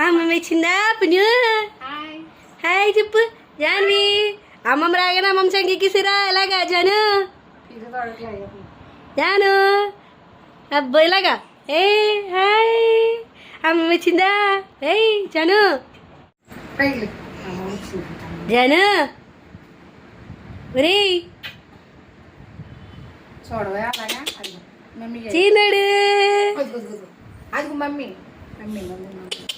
అమ్మమ్మ ఇచ్చిందా పుణ్యు హాయ్. చెప్పు. జాన్వి అమ్మమ్మ రాగానే అమ్మమ్మ సంగీకిసిరా ఎలాగా జాను? జాను. అబ్బో ఇలాగా ఏ హాయ్. అమ్మమ్మ ఇచ్చిందా ఏయ్ జాను. జాను. ఒరే చీనడు. Mummy mummy mummy.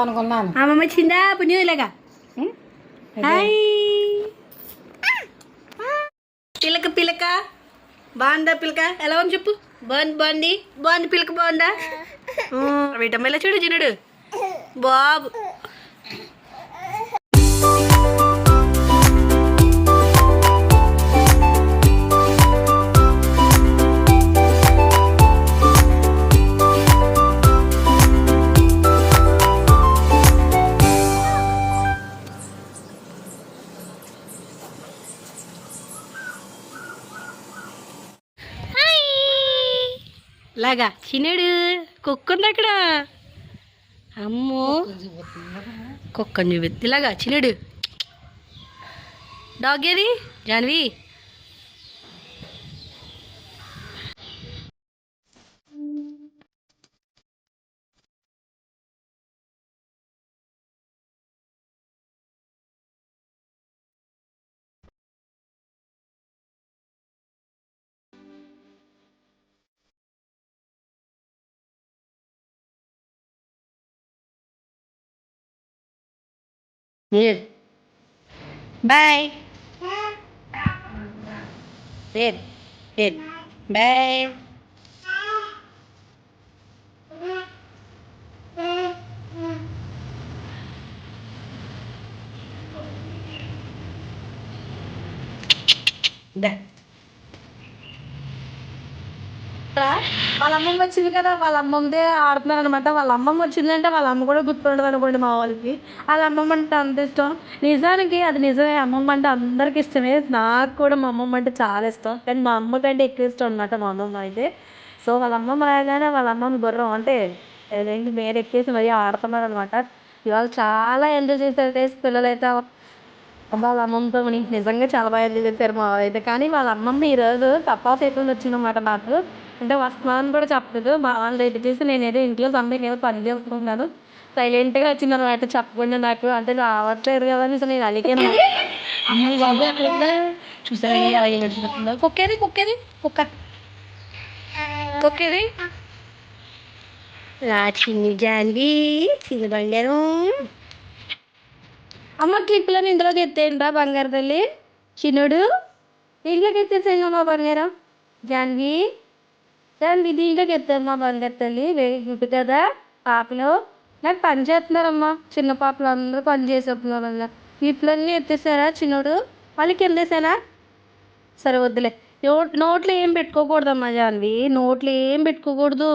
అనుకున్నాను అమ్మమ్మ ఇచ్చిందా పుణ్యం ఇలాగా? హాయ్. పిలక పిలక. బాగుందా పిలక? ఎలా ఉంది చెప్పు. బాగుంది బాగుంది. బాగుంది పిలక బాగుందా? వీటమ్మ చూడు చిన్నుడు బాబు. లాగా చిన్నుడు కుక్క ఉంది అక్కడ అమ్మో. కుక్కని చూపెత్తి ఇలాగా చిన్నుడు. డాగ్ ఏది? జాన్వి. బాయ్ రేడ్ రేడ్ బాయ్ దా వాళ్ళ అమ్మమ్మ వచ్చింది కదా వాళ్ళ అమ్మమ్మదే ఆడుతున్నారు అనమాట వాళ్ళ అమ్మమ్మ వచ్చిందంటే వాళ్ళ అమ్మ కూడా గుర్తుండదు అనుకోండి మా వాళ్ళకి. వాళ్ళ అమ్మమ్మ అంటే అంత ఇష్టం. నిజానికి అది నిజమే. అమ్మమ్మ అంటే అందరికి ఇష్టమే. నాకు కూడా మా అమ్మమ్మ అంటే చాలా ఇష్టం. కానీ మా అమ్మ కంటే ఎక్కువ ఇష్టం అనమాట మా అమ్మమ్మ అయితే. సో వాళ్ళ అమ్మమ్మ రాగానే వాళ్ళ అమ్మమ్మ గుర్రం అంటే ఏంటి మీరు ఎక్కేసి మరీ ఆడుతున్నారు అనమాట ఇవాళ చాలా ఎంజాయ్ చేశారు పిల్లలు అయితే వాళ్ళ అమ్మమ్మతో నిజంగా చాలా బాగా ఎంజాయ్ చేశారు మా అయితే కానీ వాళ్ళ అమ్మమ్మ ఈరోజు తప్పా చేతులు వచ్చిందన్నమాట నాకు. అంటే వస్తున్నానని కూడా చెప్పలేదు. మా వాళ్ళు రెడీ చేసి నేను ఏదో ఇంట్లో సంథింగ్ ఏదో పని చేసుకుంటున్నాను. సైలెంట్గా వచ్చింది అనమాట చెప్పకుండా నాకు అంటే రావట్లేదు కదా అని నేను అడిగాను అమ్మ బాబు చూసాను కుక్కేది కుక్కేది కుక్క. కుక్కేది. నా చిన్ని జాన్వి చిన్న బంగారం. అమ్మ క్లిప్లను ఇందులోకి ఎత్తేయండి బంగారు తల్లి? చిన్నుడు. దీంట్లోకి ఎత్తేసేయండి మా బంగారం? జాన్వి. జాన్వి దీంట్లోకి ఎత్తారు మా బంగారు తల్లి ఇప్పుడు కదా పాపలు నాకు పని చేస్తున్నారమ్మా చిన్న పాపలు అందరూ పని చేసేస్తున్నారు అలా క్లిప్లన్నీ ఎత్తేసారా చిన్నోడు వాళ్ళకి వెళ్ళేసానా సరే వద్దులే నోట్ నోట్లో ఏం పెట్టుకోకూడదమ్మా జాన్వి నోట్లో ఏం పెట్టుకోకూడదు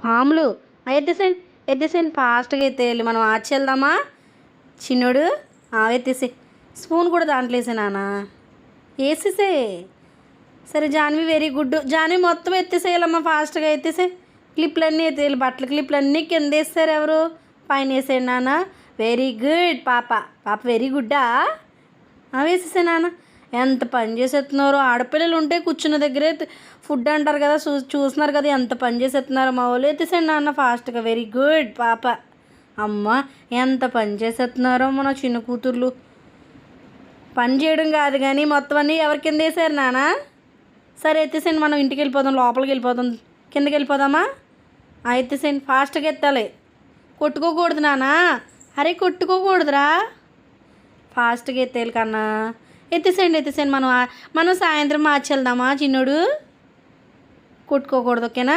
మామూలు ఎత్తేసేయండి ఎత్తేసేయండి ఫాస్ట్గా ఎత్తేయాలి మనం ఆచి వెళ్దామా చిన్నోడు ఎత్తేసే స్పూన్ కూడా దాంట్లో వేసే నాన్న వేసేసే సరే జాన్వి వెరీ గుడ్ జాన్వి మొత్తం ఎత్తేసేయాలమ్మా ఫాస్ట్గా ఎత్తేసే. క్లిప్లన్నీ ఎత్తేయాలి బట్టల క్లిప్లన్నీ కింద వేస్తారు ఎవరు? పైన వేసేయండి నాన్న. వెరీ గుడ్ పాప. పాప వెరీ గుడ్డా వేసేసే నాన్న. ఎంత పని చేసేస్తున్నారు? ఆడపిల్లలు ఉంటే కూర్చున్న దగ్గరే ఫుడ్ అంటారు కదా చూ చూస్తున్నారు కదా ఎంత పని చేసేస్తున్నారు? మా వాళ్ళు ఎత్తేసండి నాన్న ఫాస్ట్గా వెరీ గుడ్ పాప. అమ్మ ఎంత పని చేసేస్తున్నారో మన చిన్న కూతుర్లు? పని చేయడం కాదు కానీ మొత్తం అన్నీ ఎవరి కింద వేసారు నాన్న? సరే ఎత్తేసేయండి మనం ఇంటికి వెళ్ళిపోదాం లోపలికి వెళ్ళిపోదాం కిందకి వెళ్ళిపోదామా ఆ, ఎత్తేసేయండి ఫాస్ట్గా ఎత్తాలి కొట్టుకోకూడదు నానా అరే కొట్టుకోకూడదురా. ఫాస్ట్గా ఎత్తేయాలి కన్నా ఎత్తేసేయండి ఎత్తేసేయండి మనం మనం సాయంత్రం మార్చి వెళ్దామా చిన్నోడు? కొట్టుకోకూడదు ఓకేనా?